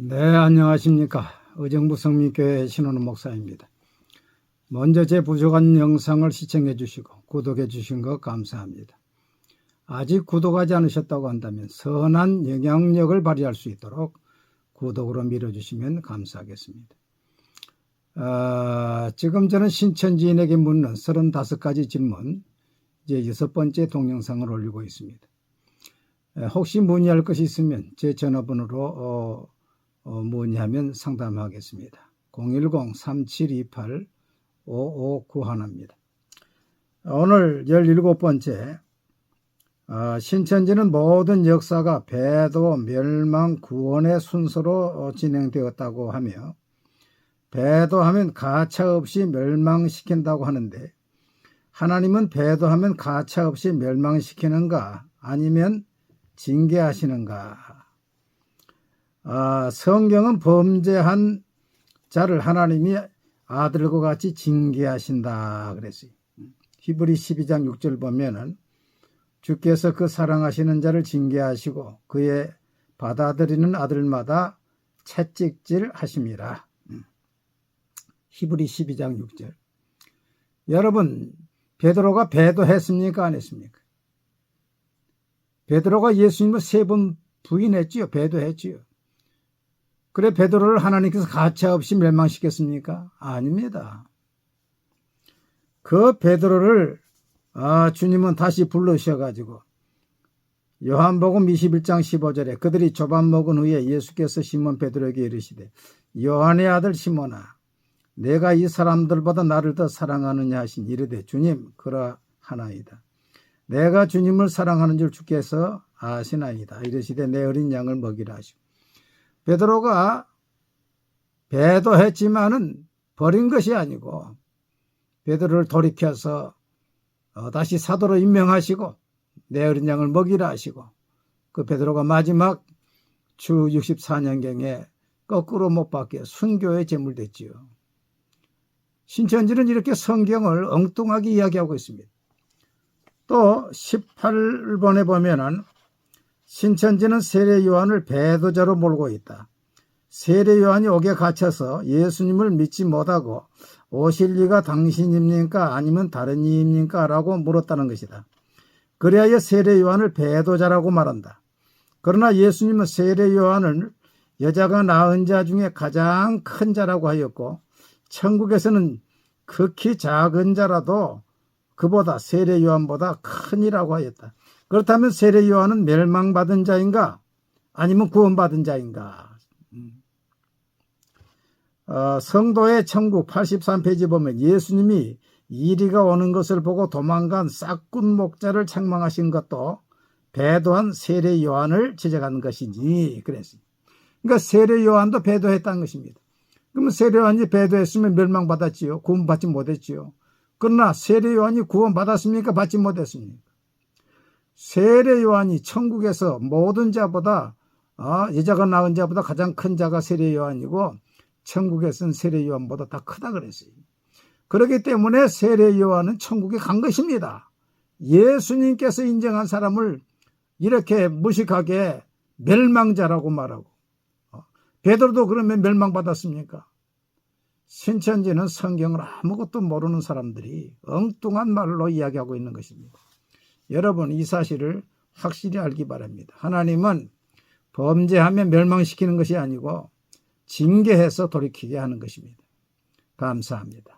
네, 안녕하십니까. 의정부 성민교회 신원우 목사입니다. 먼저 제 부족한 영상을 시청해 주시고 구독해 주신 것 감사합니다. 아직 구독하지 않으셨다고 한다면 선한 영향력을 발휘할 수 있도록 구독으로 밀어주시면 감사하겠습니다. 아, 지금 저는 신천지인에게 묻는 35가지 질문, 이제 여섯 번째 동영상을 올리고 있습니다. 에, 혹시 문의할 것이 있으면 제 전화번호로 어, 어, 문의하면 상담하겠습니다. 010-3728-5591입니다. 오늘 17번째 어, 신천지는 모든 역사가 배도, 멸망, 구원의 순서로 어, 진행되었다고 하며 배도하면 가차없이 멸망시킨다고 하는데 하나님은 배도하면 가차없이 멸망시키는가 아니면 징계하시는가 아, 성경은 범죄한 자를 하나님이 아들과 같이 징계하신다 그랬어요. 히브리 12장 6절 보면은 주께서 그 사랑하시는 자를 징계하시고 그의 받아들이는 아들마다 채찍질. 음. 히브리 12장 6절. 여러분, 베드로가 배도했습니까? 안 했습니까? 베드로가 예수님을 세 번 부인했지요. 배도했지요. 그래 베드로를 하나님께서 가차없이 멸망시켰습니까? 아닙니다. 그 베드로를 아, 주님은 다시 불러주셔가지고 요한복음 21장 15절에 그들이 조밥 먹은 후에 예수께서 시몬 베드로에게 이르시되 요한의 아들 시몬아 내가 이 사람들보다 나를 더 사랑하느냐 하신 이르되 주님 그러하나이다. 내가 주님을 사랑하는 줄 주께서 아시나이다. 이르시되 내 어린 양을 먹이라 하시고 베드로가 배도했지만은 버린 것이 아니고 베드로를 돌이켜서 어, 다시 사도로 임명하시고 내 어린 양을 먹이라 하시고 그 베드로가 마지막 주 64년경에 거꾸로 못 박혀 순교의 제물 됐지요. 신천지는 이렇게 성경을 엉뚱하게 이야기하고 있습니다. 또 18번에 보면은 신천지는 세례 요한을 배도자로 몰고 있다. 세례 요한이 옥에 갇혀서 예수님을 믿지 못하고 오실 리가 당신입니까? 아니면 다른 이입니까? 라고 물었다는 것이다. 그래야 세례 요한을 배도자라고 말한다. 그러나 예수님은 세례 요한을 여자가 낳은 자 중에 가장 큰 자라고 하였고 천국에서는 극히 작은 자라도 그보다 세례 요한보다 큰이라고 하였다. 그렇다면 세례 요한은 멸망받은 자인가? 아니면 구원받은 자인가? 어, 성도의 천국 83페이지 보면 예수님이 이리가 오는 것을 보고 도망간 싹군 목자를 책망하신 것도 배도한 세례 요한을 지적한 것이니 그랬습니다. 그러니까 세례 요한도 배도했다는 것입니다. 그러면 세례 요한이 배도했으면 멸망받았지요. 구원받지 못했지요. 그러나 세례 요한이 구원받았습니까? 받지 못했습니까? 세례 요한이 천국에서 모든 자보다 어, 여자가 낳은 자보다 가장 큰 자가 세례 요한이고 천국에서는 세례 요한보다 다 크다 그랬어요. 그렇기 때문에 세례 요한은 천국에 간 것입니다. 예수님께서 인정한 사람을 이렇게 무식하게 멸망자라고 말하고 어, 베드로도 그러면 멸망받았습니까? 신천지는 성경을 아무것도 모르는 사람들이 엉뚱한 말로 이야기하고 있는 것입니다. 여러분 이 사실을 확실히 알기 바랍니다. 하나님은 범죄하면 멸망시키는 것이 아니고 징계해서 돌이키게 하는 것입니다. 감사합니다.